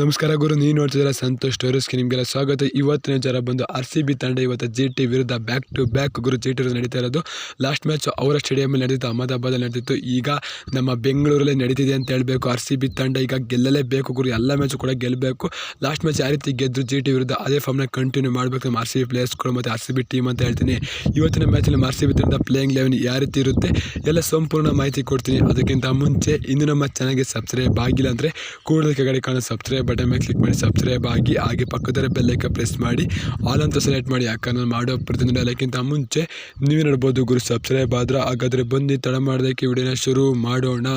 ನಮಸ್ಕಾರ ಗುರು ನೀವು ನೋಡ್ತಿದ್ದೀರಾ ಸಂತೋಷ್ ಟೋರಿಸ್ಗೆ ನಿಮಗೆಲ್ಲ ಸ್ವಾಗತ. ಇವತ್ತಿನ ಜರ ಬಂದು ಆರ್ ಸಿ ಬಿ ತಂಡ ಇವತ್ತು ಜಿ ಟಿ ವಿರುದ್ಧ ಬ್ಯಾಕ್ ಟು ಬ್ಯಾಕ್ ಗುರು ಜಿ ಟಿ ವಿರುದ್ಧ ನಡೀತಾ ಇರೋದು. ಲಾಸ್ಟ್ ಮ್ಯಾಚ್ ಅವರ ಸ್ಟೇಡಿಯಮಲ್ಲಿ ನಡೀತು ಅಹಮದಾಬಾದಲ್ಲಿ ನಡೆದಿತ್ತು. ಈಗ ನಮ್ಮ ಬೆಂಗಳೂರಲ್ಲಿ ನಡೀತಿದೆ ಅಂತ ಹೇಳಬೇಕು. ಆರ್ ಸಿ ಬಿ ತಂಡ ಈಗ ಗೆಲ್ಲಲೇಬೇಕು ಗುರು, ಎಲ್ಲ ಮ್ಯಾಚು ಕೂಡ ಗೆಲ್ಲಬೇಕು. ಲಾಸ್ಟ್ ಮ್ಯಾಚ್ ಯಾವ ರೀತಿ ಗೆದ್ದು ಜಿ ಟಿ ವಿರುದ್ಧ, ಅದೇ ಫಾರ್ಮ್ನ ಕಂಟಿನ್ಯೂ ಮಾಡಬೇಕು ನಮ್ಮ ಆರ್ ಸಿ ಬಿ ಪ್ಲೇಯರ್ಸ್ಗಳು ಮತ್ತು ಆರ್ ಸಿ ಬಿ ಟೀಮ್ ಅಂತ ಹೇಳ್ತೀನಿ. ಇವತ್ತಿನ ಮ್ಯಾಚಲ್ಲಿ ಆರ್ ಸಿ ಬಿ ತಂಡ ಪ್ಲೇಯಿಂಗ್ ಲೆವೆನ್ ಯಾವ ರೀತಿ ಇರುತ್ತೆ, ಎಲ್ಲ ಸಂಪೂರ್ಣ ಮಾಹಿತಿ ಕೊಡ್ತೀನಿ. ಅದಕ್ಕಿಂತ ಮುಂಚೆ, ಇನ್ನು ನಮ್ಮ ಚೆನ್ನಾಗಿ ಸಬ್ಸ್ಕ್ರೈಬ್ ಆಗಿಲ್ಲ ಅಂದರೆ ಕೂಡಲೇ ಕೆಳಗಡೆ ಕಾಣೋ ಸಬ್ಸ್ಕ್ರೈಬ್ ಬಟನ್ ಮೇಲೆ ಕ್ಲಿಕ್ ಮಾಡಿ ಸಬ್ಸ್ಕ್ರೈಬ್ ಆಗಿ, ಹಾಗೆ ಪಕ್ಕದಲ್ಲಿ ಬೆಲ್ಲೈಕ ಪ್ರೆಸ್ ಮಾಡಿ ಆಲ್ ಅಂತ ಸೆಲೆಕ್ಟ್ ಮಾಡಿ ಯಾಕಂದ್ರೆ ನಾನು ಮಾಡೋ ಪ್ರತಿದಿನ ಎಲ್ಲಕ್ಕಿಂತ ಮುಂಚೆ ನೀವೇ ನೋಡ್ಬೋದು ಗುರು ಸಬ್ಸ್ಕ್ರೈಬ್ ಆದ್ರೆ ಹಾಗಾದರೆ ಬಂದು ತಡ ಮಾಡೋದಕ್ಕೆ ವಿಡಿಯೋನ ಶುರು ಮಾಡೋಣ.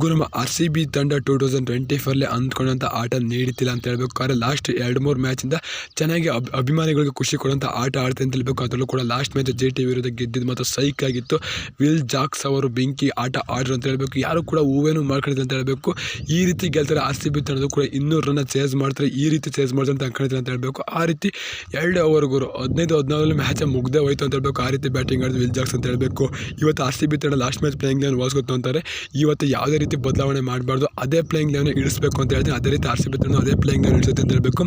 ಗುರು ನಮ್ಮ ಆರ್ ಸಿ ಬಿ ತಂಡ ಟೂ ತೌಸಂಡ್ ಟ್ವೆಂಟಿ ಫೋರ್ಲಿ ಅಂದ್ಕೊಂಡಂಥ ಆಟ ನೀಡುತ್ತಿಲ್ಲ ಅಂತ ಹೇಳಬೇಕು. ಆದರೆ ಲಾಸ್ಟ್ ಎರಡು ಮೂರು ಮ್ಯಾಚಿಂದ ಚೆನ್ನಾಗಿ ಅಬ್, ಅಭಿಮಾನಿಗಳಿಗೆ ಖುಷಿ ಕೊಡುವಂಥ ಆಟ ಆಡ್ತೀನಿ ಅಂತ ಹೇಳಬೇಕು. ಅದರಲ್ಲೂ ಕೂಡ ಲಾಸ್ಟ್ ಮ್ಯಾಚ್ ಜೆ ಟಿ ವಿರುದ್ಧ ಗೆದ್ದಿದ್ದು ಮತ್ತು ಸೈಕ್ ಆಗಿತ್ತು. ವಿಲ್ ಜಾಕ್ಸ್ ಅವರು ಬೆಂಕಿ ಆಟ ಆಡ್ರು ಅಂತ ಹೇಳಬೇಕು. ಯಾರು ಕೂಡ ಹೂವೇನು ಮಾಡ್ಕೊಂಡಿದ್ರು ಅಂತ ಹೇಳಬೇಕು. ಈ ರೀತಿ ಗೆಲ್ತಾರೆ ಆರ್ ಸಿ ಬಿ ತಂಡದ ಕೂಡ ಇನ್ನೂರು ರನ್ನ ಚೇಸ್ ಮಾಡ್ತಾರೆ, ಈ ರೀತಿ ಚೇಸ್ ಮಾಡ್ತಾರೆ ಅಂತ ಅನ್ಕೊಂಡಿದ್ರು ಅಂತ ಹೇಳಬೇಕು. ಆ ರೀತಿ ಎರಡು ಓವರ್ಗೂ ಹದಿನೈದು ಹದಿನಾಲ್ಕು ಮ್ಯಾಚ್ ಮುಗ್ದೇ ಹೋಯ್ತು ಅಂತ ಹೇಳಬೇಕು. ಆ ರೀತಿ ಬ್ಯಾಟಿಂಗ್ ಆಡಿದ್ರು ವಿಲ್ ಜಾಕ್ಸ್ ಅಂತ ಹೇಳಬೇಕು. ಇವತ್ತು ಆರ್ ಸಿ ಬಿ ತಂಡ ಲಾಸ್ಟ್ ಮ್ಯಾಚ್ ಪ್ಲೇಯಿಂಗ್ ಲೆವೆನ್ ವಾಸ್ಗೊತ್ತು ಅಂತಾರೆ. ಇವತ್ತು ಯಾವುದೇ ರೀತಿ ಬದಲಾವಣೆ ಮಾಡಬಾರ್ದು. ಅದೇ ಪ್ಲೇಯಿಂಗ್ ಲೆವೆನ್ ಇಳಿಸ್ಬೇಕು ಅಂತ ಹೇಳ್ತೀನಿ. ಅದೇ ರೀತಿ ಆರ್ ಸಿ ಬಿ ತಂಡ ಅದೇ ಪ್ಲೇಯಿಂಗ್ ಲೆವೆನ್ ಇಳಿಸುತ್ತೆ ಅಂತ ಹೇಳಬೇಕು.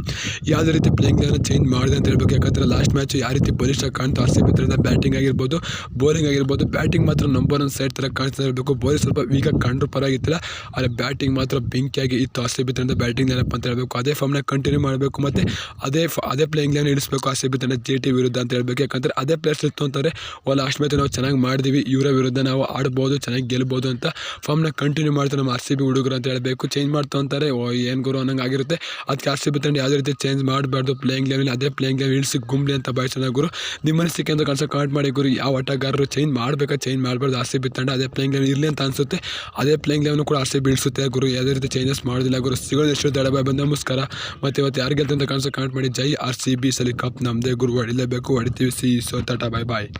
ಯಾವುದೇ ರೀತಿ ಪ್ಲೇಯಿಂಗ್ ಲೆವೆನ್ ಚೇಂಜ್ ಮಾಡಿದೆ ಅಂತ ಹೇಳಬೇಕು. ಯಾಕಂದರೆ ಲಾಸ್ಟ್ ಮ್ಯಾಚ್ ಯಾವ ರೀತಿ ಬಲಿಷ್ಠ ಕಾಣ್ತು ಆರ್ ಸಿ ಬಿ ತಂಡ ಬ್ಯಾಟಿಂಗ್ ಆಗಿರ್ಬೋದು ಬೌಲಿಂಗ್ ಆಗಿರ್ಬೋದು ಬ್ಯಾಟಿಂಗ್ ಮಾತ್ರ ನಂಬರ್ ಒನ್ ಸೈಡ್ ಥರ ಕಾಣಿಸ್ತಾ ಇರಬೇಕು. ಬೌಲಿಂಗ್ ಸ್ವಲ್ಪ ವೀಕಾಗಿ ಕಂಡ್ರೂ ಪರವಾಗಿತ್ತಿಲ್ಲ ಆದರೆ ಬ್ಯಾಟಿಂಗ್ ಮಾತ್ರ ಬೆಂಕಿಯಾಗಿ ಇತ್ತು ಆರ್ ಸಿ ಬಿ ತಂಡ ಬ್ಯಾಟಿಂಗ್ ನೆನಪ ಅಂತ ಹೇಳಬೇಕು. ಅದೇ ಫಾರ್ಮ್ನ ಕಂಟಿನ್ಯೂ ಮಾಡಬೇಕು ಮತ್ತು ಅದೇ ಅದೇ ಪ್ಲೇಯಿಂಗ್ ಲೈನ್ ಇಡಿಸಬೇಕು ಆರ್ ಸಿ ಬಿ ತಂಡ ಜೆ ಟಿ ವಿರುದ್ಧ ಅಂತ ಹೇಳಬೇಕು. ಯಾಕಂದರೆ ಅದೇ ಪ್ಲೇಸ್ ಇತ್ತು ಅಂತಂದರೆ, ಓ ಲಾಸ್ಟ್ ಮ್ಯಾಚ್ ನಾವು ಚೆನ್ನಾಗಿ ಮಾಡಿದ್ವಿ, ಇವರ ವಿರುದ್ಧ ನಾವು ಆಡ್ಬೋದು, ಚೆನ್ನಾಗಿ ಗೆಲ್ಬೋದು ಅಂತ ಫಾರ್ಮ್ನ ಕಂಟಿನ್ಯೂ ಮಾಡ್ತಾರೆ ನಮ್ಮ ಆರ್ ಸಿ ಬಿ ಹುಡುಗರು ಅಂತ ಹೇಳಬೇಕು. ಚೇಂಜ್ ಮಾಡ್ತಾ ಅಂತಾರೆ, ಓ, ಏನು ಗುರು ಅನ್ನಂಗೆ ಆಗಿರುತ್ತೆ. ಅದಕ್ಕೆ ಆರ್ ಸಿ ಬಿ ತಂಡ ಯಾವುದೇ ರೀತಿ ಚೇಂಜ್ ಮಾಡಬಾರ್ದು ಪ್ಲೇಯಿಂಗ್ ಲೆವೆಲ್ ಅದೇ ಪ್ಲೇಯಿಂಗ್ ಲೆವೆಲ್ ಇಳಿಸಿ ಗುಂಬ್ಲಿ ಅಂತ ಬಯಸೋಣ ಗುರು. ನಿಮ್ಮ ಅನಿಸಿಕೆ ಅಂತ ಕನ್ಸ ಕಾಮೆಂಟ್ ಮಾಡಿ ಗುರು, ಯಾವ ಆಟಗಾರರು ಚೇಂಜ್ ಮಾಡಬೇಕಾ ಚೇಂಜ್ ಮಾಡಬಾರ್ದು ಆರ್ ಸಿ ಬಿ ತಂಡ ಅದೇ ಪ್ಲೇಯಿಂಗ್ ಲೆವೆನ್ ಇರಲಿ ಅಂತ ಅನಿಸುತ್ತೆ. ಅದೇ ಪ್ಲೇಯಿಂಗ್ ಲೆವೆನ್ ಕೂಡ ಆರ್ ಸಿ ಬಿ ಇಳಿಸುತ್ತೆ ಗುರು. ಯಾವುದೇ ರೀತಿ ಚೇಂಜಸ್ ಮಾಡೋದಿಲ್ಲ ಗುರು. ಸಿಗೋದು ಎಷ್ಟು ದಡ ಬಂದ ನಮಸ್ಕಾರ. ಮತ್ತೆ ಇವತ್ತು ಯಾರು ಗೆಲ್ತಂತ ಕಾಣಿಸೋ ಕಾಮೆಂಟ್ ಮಾಡಿ. ಜೈ ಆರ್ ಸಿ ಬಿ ಸಲಿ ಕಪ್ ನಮ್ಮದೇ ಗುರು ಹೊಡಿಲೇಬೇಕು ಹೊಡಿತೀವಿ. ಸಿ ಸೊ ಟಾಟಾ ಬಾಯ್ ಬಾಯ್